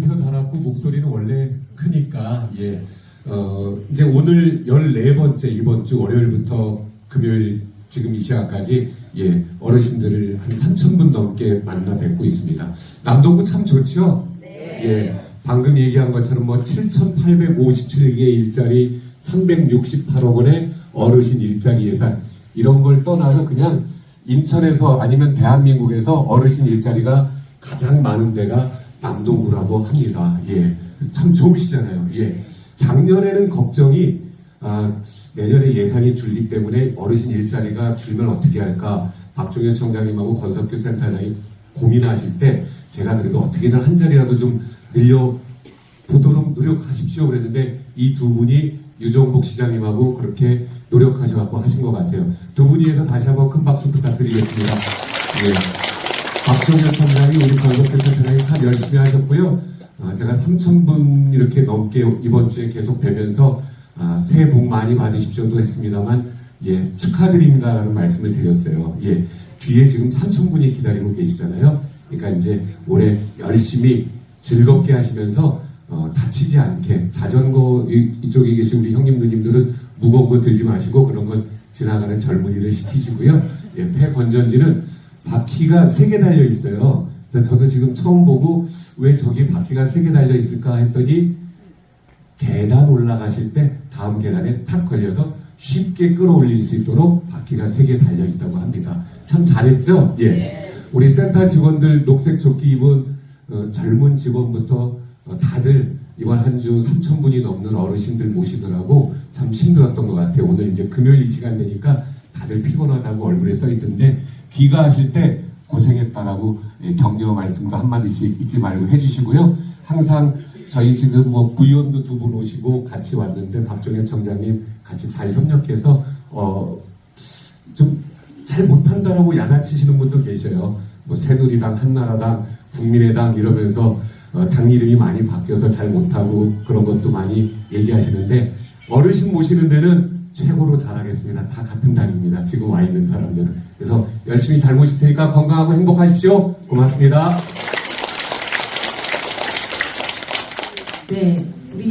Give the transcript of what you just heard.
표 달았고 목소리는 원래 크니까 예. 어, 이제 오늘 14번째 이번 주 월요일부터 금요일 지금 이 시간까지 예, 어르신들을 한 3,000분 넘게 만나 뵙고 있습니다. 남동구 참 좋죠? 예. 방금 얘기한 것처럼 뭐 7,857개의 일자리 368억 원의 어르신 일자리 예산 이런 걸 떠나서 그냥 인천에서 아니면 대한민국에서 어르신 일자리가 가장 많은 데가 남동구라고 합니다. 예. 참 좋으시잖아요. 예. 작년에는 걱정이 아, 내년에 예산이 줄기 때문에 어르신 일자리가 줄면 어떻게 할까 박종현 청장님하고 권석규 센터장이 고민하실 때 제가 그래도 어떻게든 한 자리라도 좀 늘려 보도록 노력하십시오 그랬는데 이 두 분이 유정복 시장님하고 그렇게 노력하셔갖고 하신 것 같아요. 두 분이 해서 다시 한번 큰 박수 부탁드리겠습니다. 예. 박종현 청장이 우리 권석규 센터장이 참 열심히 하셨고요. 아, 제가 3,000분 이렇게 넘게 이번 주에 계속 뵈면서 아, 새해 복 많이 받으십시오도 했습니다만 예, 축하드립니다라는 말씀을 드렸어요. 예, 뒤에 지금 3,000분이 기다리고 계시잖아요. 그러니까 이제 올해 열심히 즐겁게 하시면서 어, 다치지 않게 자전거 이, 이쪽에 계신 우리 형님 누님들은 무거운 거 들지 마시고 그런 건 지나가는 젊은이를 시키시고요. 예, 폐 건전지는 바퀴가 세 개 달려 있어요. 그래서 저도 지금 처음 보고 왜 저기 바퀴가 세 개 달려 있을까 했더니 계단 올라가실 때 다음 계단에 탁 걸려서 쉽게 끌어올릴 수 있도록 바퀴가 세 개 달려 있다고 합니다. 참 잘했죠? 예. 우리 센터 직원들 녹색 조끼 입은 어, 젊은 직원부터 어, 다들 이번 한 주 3천 분이 넘는 어르신들 모시더라고 참 힘들었던 것 같아요. 오늘 이제 금요일 이 시간 되니까 다들 피곤하다고 얼굴에 써 있던데 귀가하실 때 고생했다라고 예, 격려 말씀도 한마디씩 잊지 말고 해주시고요. 항상 저희 지금 뭐 구의원도 두 분 오시고 같이 왔는데 박정현 청장님 같이 잘 협력해서 어, 좀 잘 못한다라고 야단치시는 분도 계셔요. 뭐 새누리당, 한나라당, 국민의당 이러면서 어, 당 이름이 많이 바뀌어서 잘 못하고 그런 것도 많이 얘기하시는데 어르신 모시는 데는 최고로 잘하겠습니다. 다 같은 당입니다. 지금 와 있는 사람들은. 그래서 열심히 잘 모실 테니까 건강하고 행복하십시오. 고맙습니다. 네,